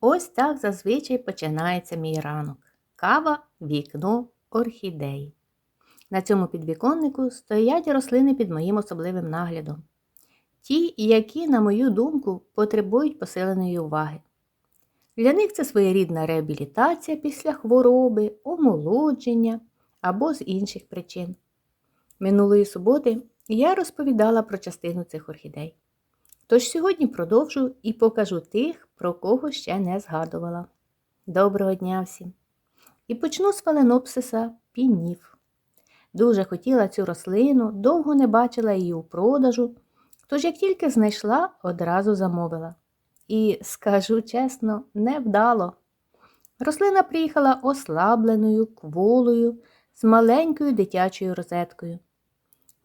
Ось так зазвичай починається мій ранок. Кава, вікно, орхідеї. На цьому підвіконнику стоять рослини під моїм особливим наглядом. Ті, які, на мою думку, потребують посиленої уваги. Для них це своєрідна реабілітація після хвороби, омолодження або з інших причин. Минулої суботи я розповідала про частину цих орхідей. Тож сьогодні продовжу і покажу тих, про кого ще не згадувала. Доброго дня всім! І почну з фаленопсиса пінів. Дуже хотіла цю рослину, довго не бачила її у продажу, тож як тільки знайшла, одразу замовила. І, скажу чесно, невдало. Рослина приїхала ослабленою, кволою, з маленькою дитячою розеткою.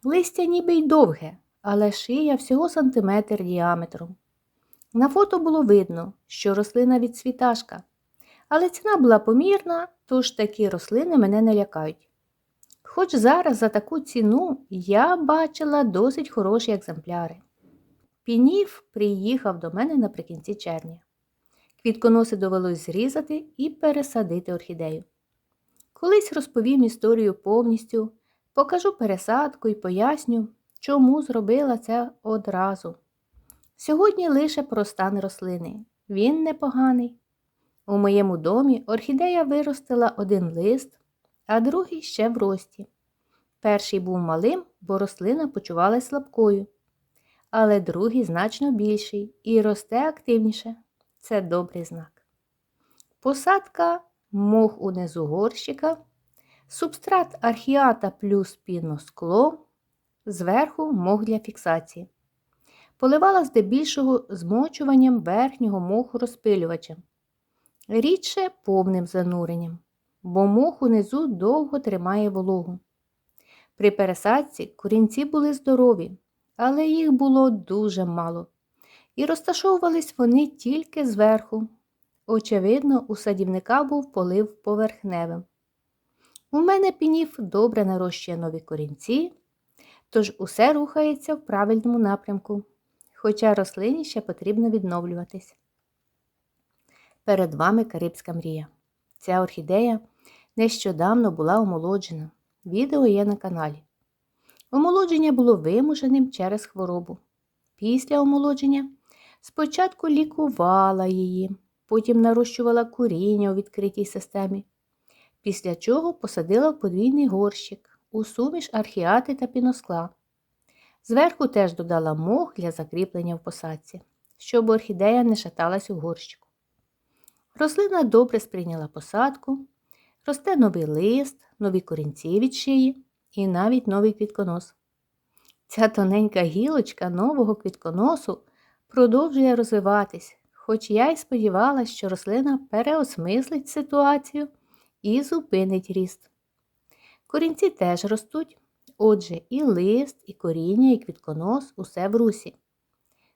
Листя ніби й довге, але шия всього сантиметр діаметром. На фото було видно, що рослина від світашка, але ціна була помірна, тож такі рослини мене не лякають. Хоч зараз за таку ціну я бачила досить хороші екземпляри. Пінів приїхав до мене наприкінці червня. Квітконоси довелось зрізати і пересадити орхідею. Колись розповім історію повністю, покажу пересадку і поясню, чому зробила це одразу. Сьогодні лише про стан рослини. Він непоганий. У моєму домі орхідея виростила один лист, а другий ще в рості. Перший був малим, бо рослина почувалась слабкою, але другий значно більший і росте активніше. Це добрий знак. Посадка мох унизу горщика, субстрат архіата плюс піноскло, зверху мох для фіксації. Поливала здебільшого змочуванням верхнього моху розпилювачем, рідше повним зануренням, бо мох унизу довго тримає вологу. При пересадці корінці були здорові, але їх було дуже мало, і розташовувались вони тільки зверху. Очевидно, у садівника був полив поверхневим. У мене пінів добре нарощує нові корінці, тож усе рухається в правильному напрямку, хоча рослині ще потрібно відновлюватись. Перед вами Карибська мрія. Ця орхідея нещодавно була омолоджена. Відео є на каналі. Омолодження було вимушеним через хворобу. Після омолодження спочатку лікувала її, потім нарощувала коріння у відкритій системі, після чого посадила в подвійний горщик у суміш архіати та піноскла. Зверху теж додала мох для закріплення в посадці, щоб орхідея не шаталась у горщику. Рослина добре сприйняла посадку, росте новий лист, нові корінці від шиї і навіть новий квітконос. Ця тоненька гілочка нового квітконосу продовжує розвиватись, хоч я й сподівалася, що рослина переосмислить ситуацію і зупинить ріст. Корінці теж ростуть, отже, і лист, і коріння, і квітконос усе в русі.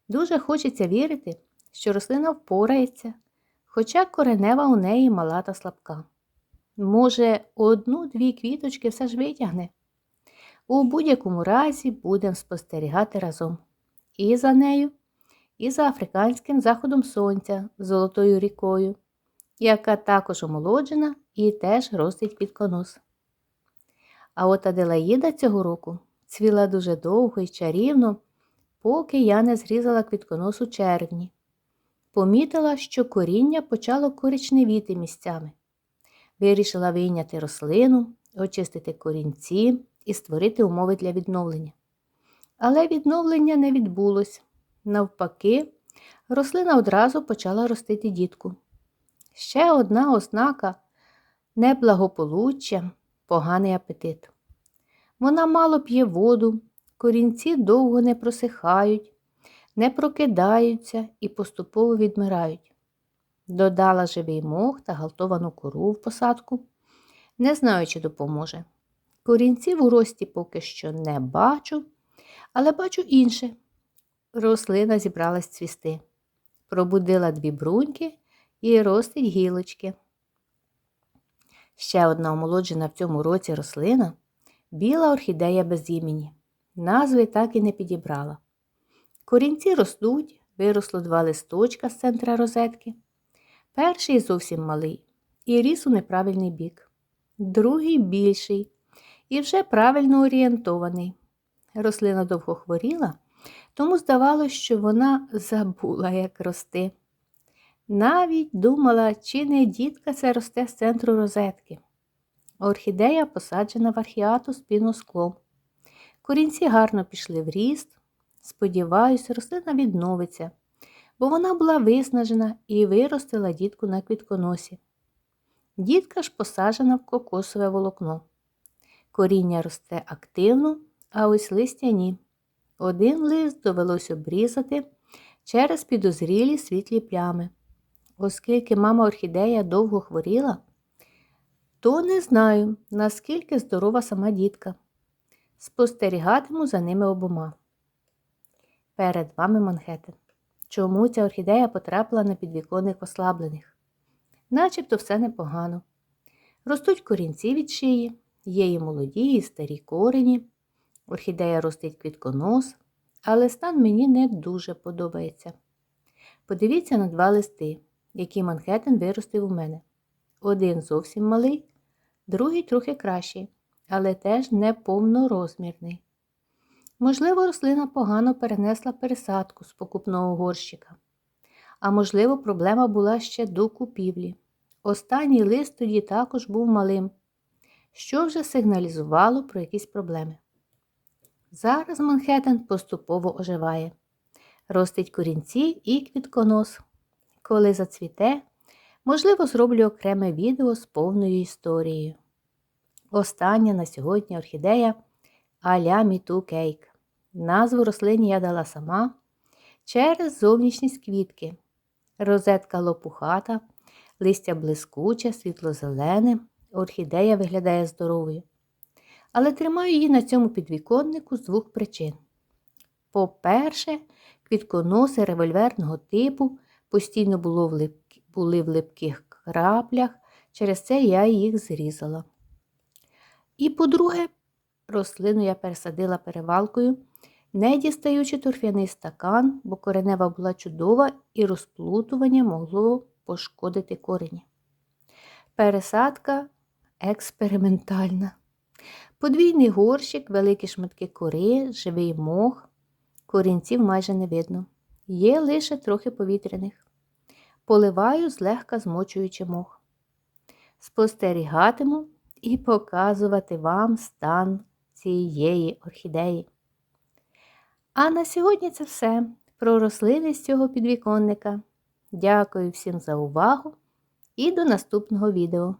Дуже хочеться вірити, що рослина впорається, хоча коренева у неї мала та слабка. Може, одну-дві квіточки все ж витягне. У будь-якому разі будемо спостерігати разом. І за нею, і за африканським заходом сонця золотою рікою, яка також омолоджена і теж ростить під конус. А от Аделаїда цього року цвіла дуже довго і чарівно, поки я не зрізала квітконос у червні. Помітила, що коріння почало коричневіти місцями. Вирішила вийняти рослину, очистити корінці і створити умови для відновлення. Але відновлення не відбулось. Навпаки, рослина одразу почала ростити дітку. Ще одна ознака неблагополуччя, поганий апетит. Вона мало п'є воду, корінці довго не просихають, не прокидаються і поступово відмирають. Додала живий мох та галтовану кору в посадку. Не знаю, чи допоможе. Корінців у рості поки що не бачу, але бачу інше. Рослина зібралась цвісти. Пробудила дві бруньки і ростить гілочки. Ще одна омолоджена в цьому році рослина біла орхідея без імені. Назви так і не підібрала. Корінці ростуть, виросло два листочка з центра розетки. Перший зовсім малий і ріс у неправильний бік, другий більший і вже правильно орієнтований. Рослина довго хворіла, тому здавалося, що вона забула, як рости. Навіть думала, чи не дітка це росте з центру розетки. Орхідея посаджена в архіату з піnosклом. Корінці гарно пішли в ріст. Сподіваюся, рослина відновиться, бо вона була виснажена і виростила дітку на квітконосі. Дітка ж посаджена в кокосове волокно. Коріння росте активно, а ось листя ні. Один лист довелось обрізати через підозрілі світлі плями. Оскільки мама орхідея довго хворіла, то не знаю, наскільки здорова сама дітка. Спостерігатиму за ними обома. Перед вами Манхеттен. Чому ця орхідея потрапила на підвіконник ослаблених? Начебто все непогано. Ростуть корінці від шиї, є і молоді, і старі корені. Орхідея ростить квітконос, але стан мені не дуже подобається. Подивіться на два листи, які Манхеттен виростив у мене. Один зовсім малий, другий трохи кращий, але теж не повнорозмірний. Можливо, рослина погано перенесла пересадку з покупного горщика. А можливо, проблема була ще до купівлі. Останній лист тоді також був малим, що вже сигналізувало про якісь проблеми. Зараз Манхеттен поступово оживає, ростить корінці і квітконос. Коли зацвіте, можливо, зроблю окреме відео з повною історією. Остання на сьогодні орхідея Аля Міту Кейк. Назву рослині я дала сама через зовнішність квітки. Розетка лопухата, листя блискуче, світло-зелене, орхідея виглядає здоровою. Але тримаю її на цьому підвіконнику з двох причин. По-перше, квітконоси револьверного типу постійно було в лип... були в липких краплях, через це я їх зрізала. І по-друге, рослину я пересадила перевалкою, не дістаючи торфяний стакан, бо коренева була чудова і розплутування могло пошкодити корені. Пересадка експериментальна. Подвійний горщик, великі шматки кори, живий мох, корінців майже не видно. Є лише трохи повітряних. Поливаю, злегка змочуючи мох. Спостерігатиму і показувати вам стан цієї орхідеї. А на сьогодні це все про рослини з цього підвіконника. Дякую всім за увагу і до наступного відео.